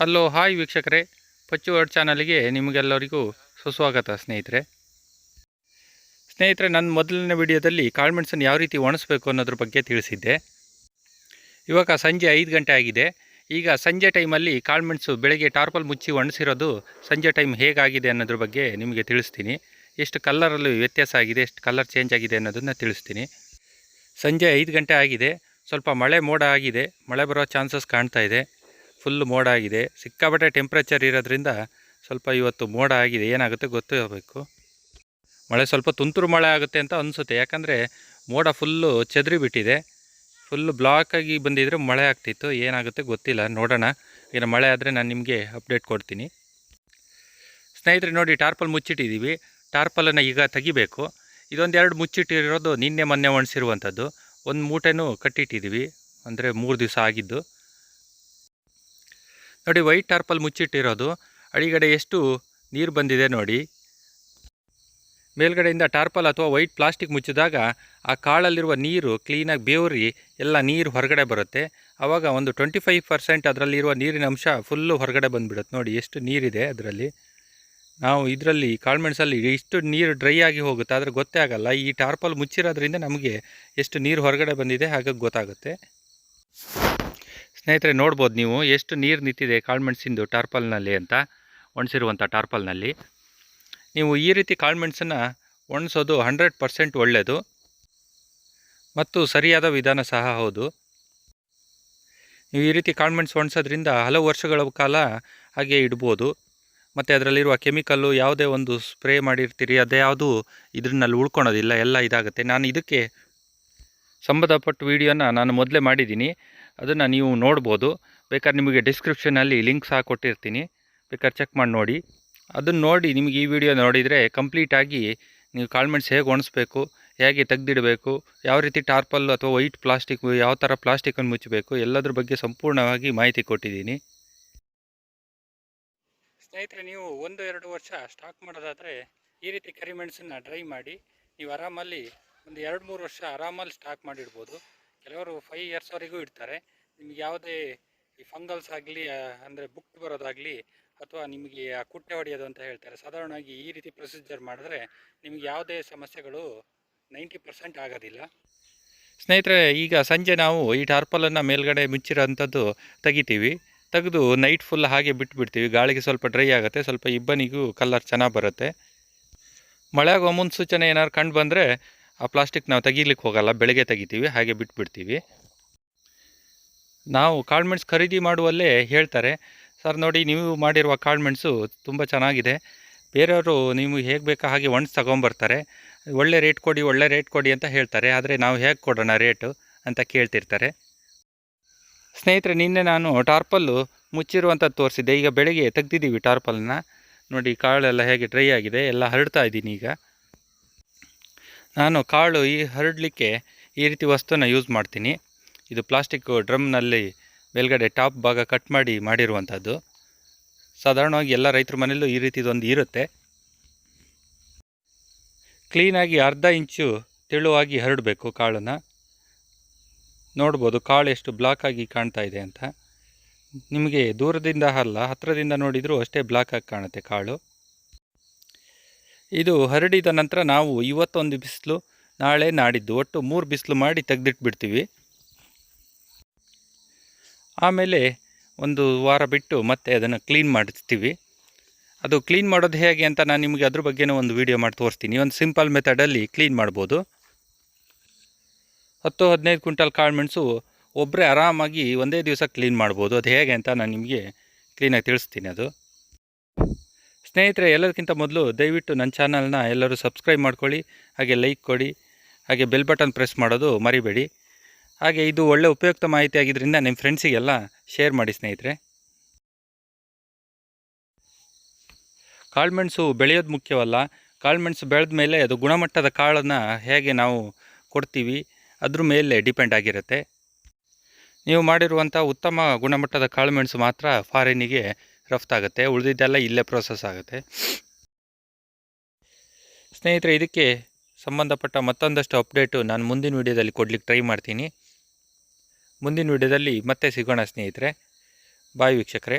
Hello, hi ವೀಕ್ಷಕರೇ. ಪಚ್ಚು word ಚಾನಲ್ಗೆ ನಿಮಗೆಲ್ಲರಿಗೂ ಸುಸ್ವಾಗತ ಸ್ನೇಹಿತರೆ. ಸ್ನೇಹಿತರೆ, ನನ್ನ ಮೊದಲನೇ ವಿಡಿಯೋದಲ್ಲಿ ಕಾಳುಮೆಣಸನ್ನು ಯಾವ ರೀತಿ ಒಣಸ್ಬೇಕು ಅನ್ನೋದ್ರ ಬಗ್ಗೆ ತಿಳಿಸಿದ್ದೆ. ಇವಾಗ ಸಂಜೆ ಐದು ಗಂಟೆ ಆಗಿದೆ. ಈಗ ಸಂಜೆ ಟೈಮಲ್ಲಿ ಕಾಳುಮೆಣಸು ಬೆಳಗ್ಗೆ ಟಾರ್ಪಲ್ ಮುಚ್ಚಿ ಒಣಸಿರೋದು ಸಂಜೆ ಟೈಮ್ ಹೇಗಾಗಿದೆ ಅನ್ನೋದ್ರ ಬಗ್ಗೆ ನಿಮಗೆ ತಿಳಿಸ್ತೀನಿ. ಎಷ್ಟು ಕಲ್ಲರಲ್ಲಿ ವ್ಯತ್ಯಾಸ ಆಗಿದೆ, ಎಷ್ಟು ಕಲ್ಲರ್ ಚೇಂಜ್ ಆಗಿದೆ ಅನ್ನೋದನ್ನು ತಿಳಿಸ್ತೀನಿ. ಸಂಜೆ ಐದು ಗಂಟೆ ಆಗಿದೆ. ಸ್ವಲ್ಪ ಮಳೆ ಮೋಡ ಆಗಿದೆ. ಮಳೆ ಬರೋ ಚಾನ್ಸಸ್ ಕಾಣ್ತಾ ಇದೆ. ಫುಲ್ ಮೋಡ ಆಗಿದೆ. ಸಿಕ್ಕಾಪಟ್ಟೆ ಟೆಂಪ್ರೇಚರ್ ಇರೋದ್ರಿಂದ ಸ್ವಲ್ಪ ಇವತ್ತು ಮೋಡ ಆಗಿದೆ. ಏನಾಗುತ್ತೆ ಗೊತ್ತಿರಬೇಕು. ಮಳೆ ಸ್ವಲ್ಪ ತುಂತುರು ಮಳೆ ಆಗುತ್ತೆ ಅಂತ ಅನಿಸುತ್ತೆ. ಯಾಕಂದರೆ ಮೋಡ ಫುಲ್ಲು ಚದರಿ ಬಿಟ್ಟಿದೆ. ಫುಲ್ಲು ಬ್ಲಾಕಾಗಿ ಬಂದಿದ್ದರೆ ಮಳೆ ಆಗ್ತಿತ್ತು. ಏನಾಗುತ್ತೆ ಗೊತ್ತಿಲ್ಲ. ನೋಡೋಣ. ಈಗ ಮಳೆ ಆದರೆ ನಾನು ನಿಮಗೆ ಅಪ್ಡೇಟ್ ಕೊಡ್ತೀನಿ. ಸ್ನೇಹಿತರೆ, ನೋಡಿ ಟಾರ್ಪಲ್ ಮುಚ್ಚಿಟ್ಟಿದ್ದೀವಿ. ಟಾರ್ಪಲನ್ನು ಈಗ ತೆಗಿಬೇಕು. ಇದೊಂದು ಎರಡು ಮುಚ್ಚಿಟ್ಟಿರೋದು ನಿನ್ನೆ, ಮೊನ್ನೆ ಒಣಸಿರುವಂಥದ್ದು. ಒಂದು ಮೂಟೆನೂ ಕಟ್ಟಿಟ್ಟಿದ್ದೀವಿ. ಅಂದರೆ ಮೂರು ದಿವಸ ಆಗಿದ್ದು. ನೋಡಿ ವೈಟ್ ಟಾರ್ಪಲ್ ಮುಚ್ಚಿಟ್ಟಿರೋದು. ಅಡಿಗಡೆ ಎಷ್ಟು ನೀರು ಬಂದಿದೆ ನೋಡಿ. ಮೇಲ್ಗಡೆಯಿಂದ ಟಾರ್ಪಲ್ ಅಥವಾ ವೈಟ್ ಪ್ಲಾಸ್ಟಿಕ್ ಮುಚ್ಚಿದಾಗ ಆ ಕಾಳಲ್ಲಿರುವ ನೀರು ಕ್ಲೀನಾಗಿ ಬೇವರಿ ಎಲ್ಲ ನೀರು ಹೊರಗಡೆ ಬರುತ್ತೆ. ಆವಾಗ ಒಂದು ಟ್ವೆಂಟಿ ಫೈವ್ ಪರ್ಸೆಂಟ್ ಅದರಲ್ಲಿರುವ ನೀರಿನ ಅಂಶ ಫುಲ್ಲು ಹೊರಗಡೆ ಬಂದುಬಿಡುತ್ತೆ. ನೋಡಿ, ಎಷ್ಟು ನೀರಿದೆ ಅದರಲ್ಲಿ. ನಾವು ಇದರಲ್ಲಿ ಕಾಳುಮೆಣಸಲ್ಲಿ ಇಷ್ಟು ನೀರು ಡ್ರೈ ಆಗಿ ಹೋಗುತ್ತೆ, ಆದರೆ ಗೊತ್ತೇ ಆಗಲ್ಲ. ಈ ಟಾರ್ಪಲ್ ಮುಚ್ಚಿರೋದ್ರಿಂದ ನಮಗೆ ಎಷ್ಟು ನೀರು ಹೊರಗಡೆ ಬಂದಿದೆ ಹಾಗಾಗಿ ಗೊತ್ತಾಗುತ್ತೆ. ಸ್ನೇಹಿತರೆ, ನೋಡ್ಬೋದು ನೀವು ಎಷ್ಟು ನೀರು ನಿಂತಿದೆ ಕಾಳುಮೆಣಸಿಂದು ಟಾರ್ಪಲ್ನಲ್ಲಿ ಅಂತ ಒಣಸಿರುವಂಥ ಟಾರ್ಪಲ್ನಲ್ಲಿ. ನೀವು ಈ ರೀತಿ ಕಾಳುಮೆಣಸನ್ನು ಒಣಸೋದು ಹಂಡ್ರೆಡ್ ಪರ್ಸೆಂಟ್ ಒಳ್ಳೆಯದು ಮತ್ತು ಸರಿಯಾದ ವಿಧಾನ ಸಹ ಹೌದು. ನೀವು ಈ ರೀತಿ ಕಾಳುಮೆಣಸು ಒಣಸೋದ್ರಿಂದ ಹಲವು ವರ್ಷಗಳ ಕಾಲ ಹಾಗೆ ಇಡ್ಬೋದು. ಮತ್ತು ಅದರಲ್ಲಿರುವ ಕೆಮಿಕಲ್ಲು ಯಾವುದೇ ಒಂದು ಸ್ಪ್ರೇ ಮಾಡಿರ್ತೀರಿ, ಅದೇ ಯಾವುದು ಇದ್ರಲ್ಲಿ ಉಳ್ಕೊಳೋದಿಲ್ಲ, ಎಲ್ಲ ಇದಾಗುತ್ತೆ. ನಾನು ಇದಕ್ಕೆ ಸಂಬಂಧಪಟ್ಟ ವೀಡಿಯೋನ ನಾನು ಮೊದಲೇ ಮಾಡಿದ್ದೀನಿ. ಅದನ್ನು ನೀವು ನೋಡ್ಬೋದು. ಬೇಕಾದ್ರೆ ನಿಮಗೆ ಡಿಸ್ಕ್ರಿಪ್ಷನಲ್ಲಿ ಲಿಂಕ್ ಸಹ ಕೊಟ್ಟಿರ್ತೀನಿ. ಬೇಕಾದ್ರೆ ಚೆಕ್ ಮಾಡಿ ನೋಡಿ. ಅದನ್ನು ನೋಡಿ ನಿಮಗೆ ಈ ವಿಡಿಯೋ ನೋಡಿದರೆ ಕಂಪ್ಲೀಟಾಗಿ ನೀವು ಕಾಳ್ಮೆಣ್ಸು ಹೇಗೆ ಒಣಸ್ಬೇಕು, ಹೇಗೆ ತೆಗೆದಿಡಬೇಕು, ಯಾವ ರೀತಿ ಟಾರ್ಪಲ್ ಅಥವಾ ವೈಟ್ ಪ್ಲಾಸ್ಟಿಕ್ ಯಾವ ಥರ ಪ್ಲಾಸ್ಟಿಕನ್ನು ಮುಚ್ಚಬೇಕು, ಎಲ್ಲದ್ರ ಬಗ್ಗೆ ಸಂಪೂರ್ಣವಾಗಿ ಮಾಹಿತಿ ಕೊಟ್ಟಿದ್ದೀನಿ. ಸ್ನೇಹಿತರೆ, ನೀವು ಒಂದು, ಎರಡು ವರ್ಷ ಸ್ಟಾಕ್ ಮಾಡೋದಾದರೆ ಈ ರೀತಿ ಕರಿಮೆಣಸನ್ನು ಡ್ರೈ ಮಾಡಿ, ನೀವು ಆರಾಮಲ್ಲಿ ಒಂದು ಎರಡು, ಮೂರು ವರ್ಷ ಆರಾಮಲ್ಲಿ ಸ್ಟಾಕ್ ಮಾಡಿಡ್ಬೋದು. ಕೆಲವರು ಫೈವ್ ಇಯರ್ಸ್ವರೆಗೂ ಇಡ್ತಾರೆ. ನಿಮ್ಗೆ ಯಾವುದೇ ಈ ಫಂಗಲ್ಸ್ ಆಗಲಿ ಅಂದರೆ ಬುಕ್ ಬರೋದಾಗಲಿ ಅಥವಾ ನಿಮಗೆ ಆ ಕುಟ್ಟೆ ಹೊಡೆಯೋದು ಅಂತ ಹೇಳ್ತಾರೆ. ಸಾಧಾರಣವಾಗಿ ಈ ರೀತಿ ಪ್ರೊಸೀಜರ್ ಮಾಡಿದ್ರೆ ನಿಮಗೆ ಯಾವುದೇ ಸಮಸ್ಯೆಗಳು ನೈಂಟಿ ಪರ್ಸೆಂಟ್ ಆಗೋದಿಲ್ಲ. ಸ್ನೇಹಿತರೆ, ಈಗ ಸಂಜೆ ನಾವು ಈ ಟಾರ್ಪಲನ್ನು ಮೇಲ್ಗಡೆ ಮುಚ್ಚಿರೋಂಥದ್ದು ತೆಗಿತೀವಿ. ತೆಗೆದು ನೈಟ್ ಫುಲ್ ಹಾಗೆ ಬಿಟ್ಬಿಡ್ತೀವಿ. ಗಾಳಿಗೆ ಸ್ವಲ್ಪ ಡ್ರೈ ಆಗುತ್ತೆ, ಸ್ವಲ್ಪ ಇಬ್ಬನಿಗೂ ಕಲರ್ ಚೆನ್ನಾಗಿ ಬರುತ್ತೆ. ಮಳೆ ಆಗೋ ಮುನ್ಸೂಚನೆ ಏನಾದ್ರು ಕಂಡು ಬಂದರೆ ಆ ಪ್ಲಾಸ್ಟಿಕ್ ನಾವು ತೆಗೀಲಿಕ್ಕೆ ಹೋಗಲ್ಲ ಬೆಳಗ್ಗೆ ತೆಗಿತೀವಿ, ಹಾಗೆ ಬಿಟ್ಬಿಡ್ತೀವಿ. ನಾವು ಕಾಳುಮೆಣ್ಸು ಖರೀದಿ ಮಾಡುವಲ್ಲೇ ಹೇಳ್ತಾರೆ, ಸರ್ ನೋಡಿ, ನೀವು ಮಾಡಿರುವ ಕಾಳುಮೆಣಸು ತುಂಬ ಚೆನ್ನಾಗಿದೆ. ಬೇರೆಯವರು ನೀವು ಹೇಗೆ ಬೇಕೋ ಹಾಗೆ ಒಣಸಿ ತಗೊಂಬರ್ತಾರೆ. ಒಳ್ಳೆ ರೇಟ್ ಕೊಡಿ, ಒಳ್ಳೆ ರೇಟ್ ಕೊಡಿ ಅಂತ ಹೇಳ್ತಾರೆ. ಆದರೆ ನಾವು ಹೇಗೆ ಕೊಡೋಣ ರೇಟು ಅಂತ ಕೇಳ್ತಿರ್ತಾರೆ. ಸ್ನೇಹಿತರೆ, ನಿನ್ನೆ ನಾನು ಟಾರ್ಪಲ್ಲು ಮುಚ್ಚಿರುವಂಥದ್ದು ತೋರಿಸಿದ್ದೆ. ಈಗ ಬೆಳಗ್ಗೆ ತೆಗ್ದಿದ್ದೀವಿ ಟಾರ್ಪಲ್ನ. ನೋಡಿ, ಕಾಳೆಲ್ಲ ಹೇಗೆ ಡ್ರೈ ಆಗಿದೆ, ಎಲ್ಲ ಹರಡ್ತಾ ಇದ್ದೀನಿ ಈಗ. ನಾನು ಕಾಳು ಈ ಹರಡಲಿಕ್ಕೆ ಈ ರೀತಿ ವಸ್ತುನ ಯೂಸ್ ಮಾಡ್ತೀನಿ. ಇದು ಪ್ಲಾಸ್ಟಿಕ್ ಡ್ರಮ್ನಲ್ಲಿ ಮೇಲ್ಗಡೆ ಟಾಪ್ ಭಾಗ ಕಟ್ ಮಾಡಿ ಮಾಡಿರುವಂಥದ್ದು ಸಾಧಾರಣವಾಗಿ ಎಲ್ಲ ರೈತರ ಮನೆಯಲ್ಲೂ ಈ ರೀತಿದೊಂದು ಇರುತ್ತೆ. ಕ್ಲೀನಾಗಿ ಅರ್ಧ ಇಂಚು ತೆಳುವಾಗಿ ಹರಡಬೇಕು ಕಾಳನ್ನು. ನೋಡ್ಬೋದು ಕಾಳು ಎಷ್ಟು ಬ್ಲಾಕ್ ಆಗಿ ಕಾಣ್ತಾ ಇದೆ ಅಂತ. ನಿಮಗೆ ದೂರದಿಂದ ಅಲ್ಲ ಹತ್ತಿರದಿಂದ ನೋಡಿದರೂ ಅಷ್ಟೇ ಬ್ಲಾಕ್ ಆಗಿ ಕಾಣುತ್ತೆ ಕಾಳು. ಇದು ಹರಡಿದ ನಂತರ ನಾವು ಇವತ್ತೊಂದು ಬಿಸಿಲು, ನಾಳೆ ನಾಡಿದ್ದು ಒಟ್ಟು ಮೂರು ಬಿಸಿಲು ಮಾಡಿ ತೆಗೆದಿಟ್ಬಿಡ್ತೀವಿ. ಆಮೇಲೆ ಒಂದು ವಾರ ಬಿಟ್ಟು ಮತ್ತೆ ಅದನ್ನು ಕ್ಲೀನ್ ಮಾಡಿಸ್ತೀವಿ. ಅದು ಕ್ಲೀನ್ ಮಾಡೋದು ಹೇಗೆ ಅಂತ ನಾನು ನಿಮಗೆ ಅದ್ರ ಬಗ್ಗೆನೂ ಒಂದು ವೀಡಿಯೋ ಮಾಡಿ ತೋರಿಸ್ತೀನಿ. ಒಂದು ಸಿಂಪಲ್ ಮೆಥಡಲ್ಲಿ ಕ್ಲೀನ್ ಮಾಡ್ಬೋದು. ಹತ್ತು, ಹದಿನೈದು ಕ್ವಿಂಟಲ್ ಕಾಳುಮೆಣಸು ಒಬ್ಬರೇ ಆರಾಮಾಗಿ ಒಂದೇ ದಿವಸ ಕ್ಲೀನ್ ಮಾಡ್ಬೋದು. ಅದು ಹೇಗೆ ಅಂತ ನಾನು ನಿಮಗೆ ಕ್ಲೀನಾಗಿ ತಿಳಿಸ್ತೀನಿ ಅದು. ಸ್ನೇಹಿತರೆ, ಎಲ್ಲದಕ್ಕಿಂತ ಮೊದಲು ದಯವಿಟ್ಟು ನನ್ನ ಚಾನಲ್ನ ಎಲ್ಲರೂ ಸಬ್ಸ್ಕ್ರೈಬ್ ಮಾಡ್ಕೊಳ್ಳಿ, ಹಾಗೆ ಲೈಕ್ ಕೊಡಿ, ಹಾಗೆ ಬೆಲ್ ಬಟನ್ ಪ್ರೆಸ್ ಮಾಡೋದು ಮರಿಬೇಡಿ. ಹಾಗೆ ಇದು ಒಳ್ಳೆ ಉಪಯುಕ್ತ ಮಾಹಿತಿ ಆಗಿದ್ದರಿಂದ ನಿಮ್ಮ ಫ್ರೆಂಡ್ಸಿಗೆಲ್ಲ ಶೇರ್ ಮಾಡಿ ಸ್ನೇಹಿತರೆ. ಕಾಳುಮೆಣಸು ಬೆಳೆಯೋದು ಮುಖ್ಯವಲ್ಲ. ಕಾಳುಮೆಣಸು ಬೆಳೆದ ಮೇಲೆ ಅದು ಗುಣಮಟ್ಟದ ಕಾಳನ್ನು ಹೇಗೆ ನಾವು ಕೊಡ್ತೀವಿ, ಅದ್ರ ಮೇಲೆ ಡಿಪೆಂಡ್ ಆಗಿರುತ್ತೆ. ನೀವು ಮಾಡಿರುವಂಥ ಉತ್ತಮ ಗುಣಮಟ್ಟದ ಕಾಳುಮೆಣಸು ಮಾತ್ರ ಫಾರಿನಿಗೆ ರಫ್ತಾಗುತ್ತೆ ಉಳಿದಿದ್ದೆಲ್ಲ ಇಲ್ಲೇ ಪ್ರೋಸೆಸ್ ಆಗುತ್ತೆ. ಸ್ನೇಹಿತರೆ, ಇದಕ್ಕೆ ಸಂಬಂಧಪಟ್ಟ ಮತ್ತೊಂದಷ್ಟು ಅಪ್ಡೇಟು ನಾನು ಮುಂದಿನ ವೀಡಿಯೋದಲ್ಲಿ ಕೊಡ್ಲಿಕ್ಕೆ ಟ್ರೈ ಮಾಡ್ತೀನಿ. ಮುಂದಿನ ವೀಡಿಯೋದಲ್ಲಿ ಮತ್ತೆ ಸಿಗೋಣ ಸ್ನೇಹಿತರೆ. ಬಾಯ್ ವೀಕ್ಷಕರೇ.